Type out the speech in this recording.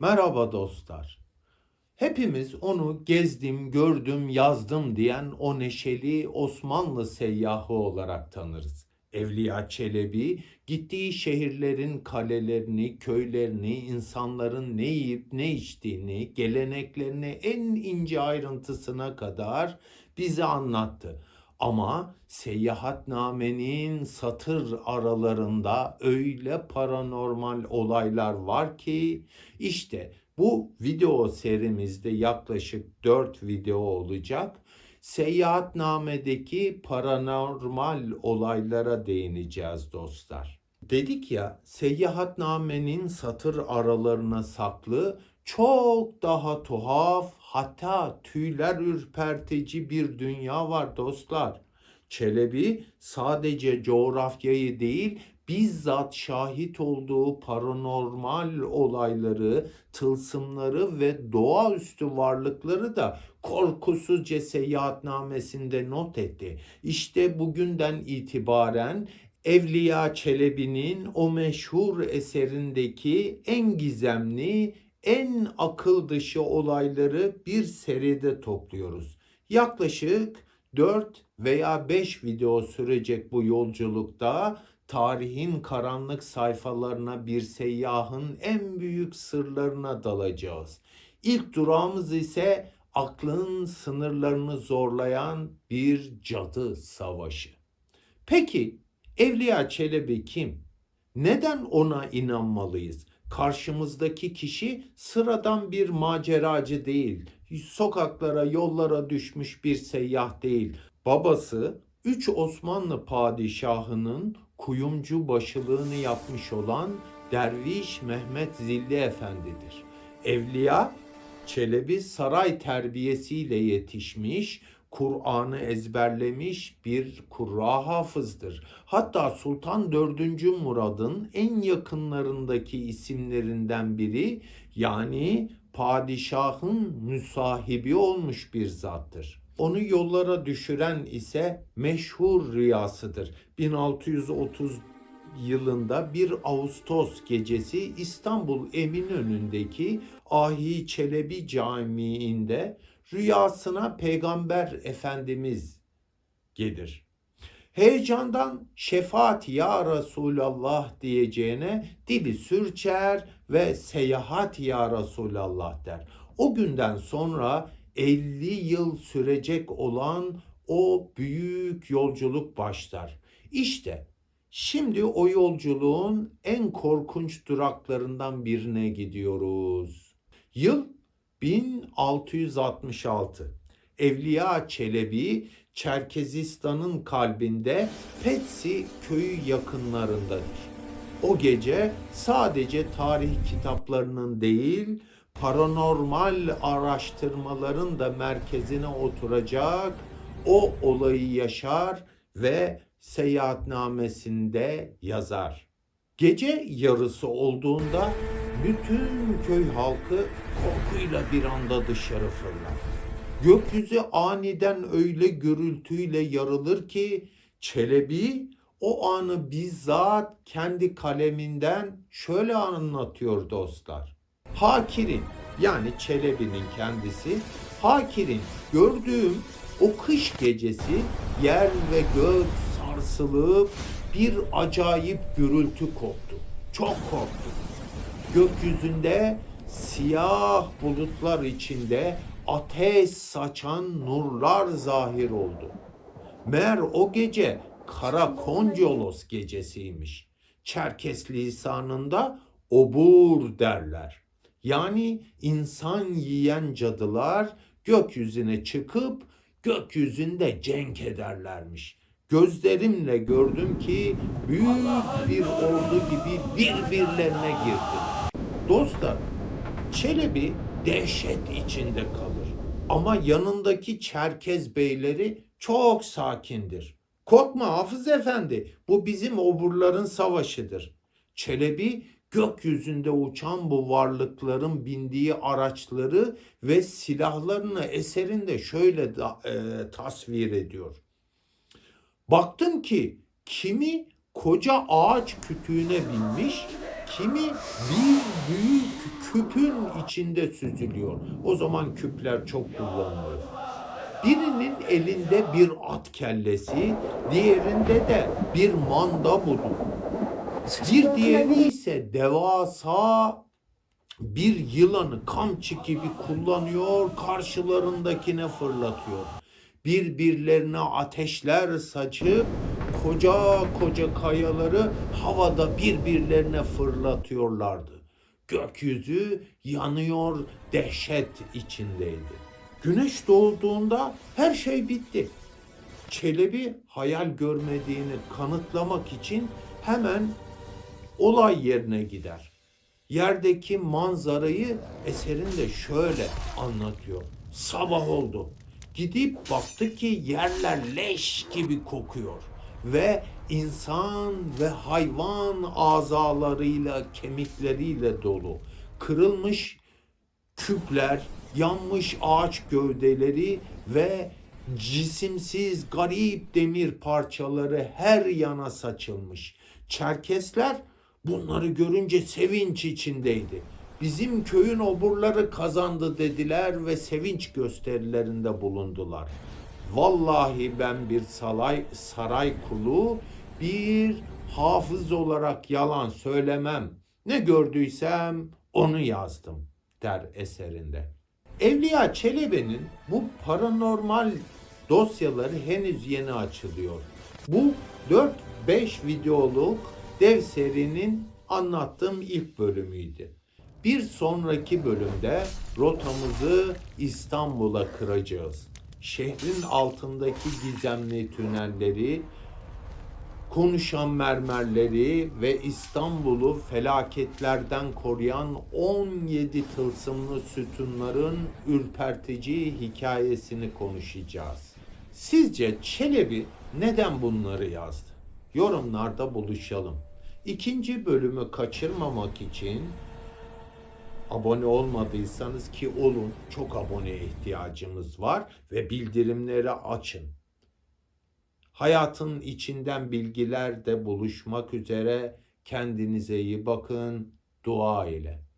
Merhaba dostlar. Hepimiz onu gezdim, gördüm, yazdım diyen o neşeli Osmanlı seyyahı olarak tanırız. Evliya Çelebi gittiği şehirlerin kalelerini, köylerini, insanların ne yiyip ne içtiğini, geleneklerini en ince ayrıntısına kadar bize anlattı. Ama seyahatnamenin satır aralarında öyle paranormal olaylar var ki işte bu video serimizde yaklaşık 4 video olacak. Seyahatnamedeki paranormal olaylara değineceğiz dostlar. Dedik ya seyahatnamenin satır aralarına saklı çok daha tuhaf hatta tüyler ürpertici bir dünya var dostlar. Çelebi sadece coğrafyayı değil bizzat şahit olduğu paranormal olayları, tılsımları ve doğaüstü varlıkları da korkusuzca seyahatnamesinde not etti. İşte bugünden itibaren Evliya Çelebi'nin o meşhur eserindeki en gizemli, en akıl dışı olayları bir seride topluyoruz. Yaklaşık 4 veya 5 video sürecek bu yolculukta tarihin karanlık sayfalarına bir seyyahın en büyük sırlarına dalacağız. İlk durağımız ise aklın sınırlarını zorlayan bir cadı savaşı. Peki Evliya Çelebi kim? Neden ona inanmalıyız? Karşımızdaki kişi sıradan bir maceracı değil. Sokaklara, yollara düşmüş bir seyyah değil. Babası 3 Osmanlı padişahının kuyumcu başılığını yapmış olan Derviş Mehmet Zilli Efendidir. Evliya Çelebi saray terbiyesiyle yetişmiş, Kur'an'ı ezberlemiş bir Kurra hafızdır. Hatta Sultan 4. Murad'ın en yakınlarındaki isimlerinden biri yani padişahın müsahibi olmuş bir zattır. Onu yollara düşüren ise meşhur rüyasıdır. 1630 yılında 1 Ağustos gecesi İstanbul Eminönü'ndeki Ahi Çelebi Camii'nde rüyasına Peygamber Efendimiz gelir. Heyecandan şefaat ya Resulallah diyeceğine dili sürçer ve seyahat ya Resulallah der. O günden sonra 50 yıl sürecek olan o büyük yolculuk başlar. İşte şimdi o yolculuğun en korkunç duraklarından birine gidiyoruz. Yıl 1666. Evliya Çelebi Çerkezistan'ın kalbinde Petsi köyü yakınlarındadır. O gece sadece tarih kitaplarının değil, paranormal araştırmaların da merkezine oturacak o olayı yaşar ve seyahatnamesinde yazar. Gece yarısı olduğunda bütün köy halkı korkuyla bir anda dışarı fırlar. Gökyüzü aniden öyle gürültüyle yarılır ki Çelebi o anı bizzat kendi kaleminden şöyle anlatıyor dostlar. Hakirin yani Çelebi'nin kendisi Hakirin gördüğüm o kış gecesi yer ve gök sarsılıp bir acayip gürültü koptu. Çok korktum. Gökyüzünde siyah bulutlar içinde ateş saçan nurlar zahir oldu. Meğer o gece Kara Koncolos gecesiymiş. Çerkes lisanında obur derler. Yani insan yiyen cadılar gökyüzüne çıkıp gökyüzünde cenk ederlermiş. Gözlerimle gördüm ki büyük bir ordu gibi birbirlerine girdiler. Dostlar, Çelebi dehşet içinde kalır. Ama yanındaki Çerkez beyleri çok sakindir. Korkma Hafız Efendi, bu bizim oburların savaşıdır. Çelebi gökyüzünde uçan bu varlıkların bindiği araçları ve silahlarını eserinde şöyle da, e, tasvir ediyor. Baktım ki kimi koca ağaç kütüğüne binmiş, kimi bir büyük küpün içinde süzülüyor. O zaman küpler çok kullanılıyor. Birinin elinde bir at kellesi, diğerinde de bir manda budu. Bir diğeri ise devasa bir yılanı kamçı gibi kullanıyor, karşılarındakine fırlatıyor. Birbirlerine ateşler saçıp koca koca kayaları havada birbirlerine fırlatıyorlardı. Gökyüzü yanıyor, dehşet içindeydi. Güneş doğduğunda her şey bitti. Çelebi hayal görmediğini kanıtlamak için hemen olay yerine gider. Yerdeki manzarayı eserinde şöyle anlatıyor. Sabah oldu. Gidip baktı ki yerler leş gibi kokuyor ve insan ve hayvan azalarıyla, kemikleriyle dolu. Kırılmış küpler, yanmış ağaç gövdeleri ve cisimsiz garip demir parçaları her yana saçılmış. Çerkesler bunları görünce sevinç içindeydi. Bizim köyün oburları kazandı dediler ve sevinç gösterilerinde bulundular. Vallahi ben bir saray, saray kulu, bir hafız olarak yalan söylemem. Ne gördüysem onu yazdım der eserinde. Evliya Çelebi'nin bu paranormal dosyaları henüz yeni açılıyor. Bu 4-5 videoluk dev serinin anlattığım ilk bölümüydü. Bir sonraki bölümde rotamızı İstanbul'a kıracağız. Şehrin altındaki gizemli tünelleri, konuşan mermerleri ve İstanbul'u felaketlerden koruyan 17 tılsımlı sütunların ürpertici hikayesini konuşacağız. Sizce Çelebi neden bunları yazdı? Yorumlarda buluşalım. İkinci bölümü kaçırmamak için abone olmadıysanız ki olun çok aboneye ihtiyacımız var ve bildirimleri açın. Hayatın içinden bilgiler de buluşmak üzere kendinize iyi bakın, dua ile.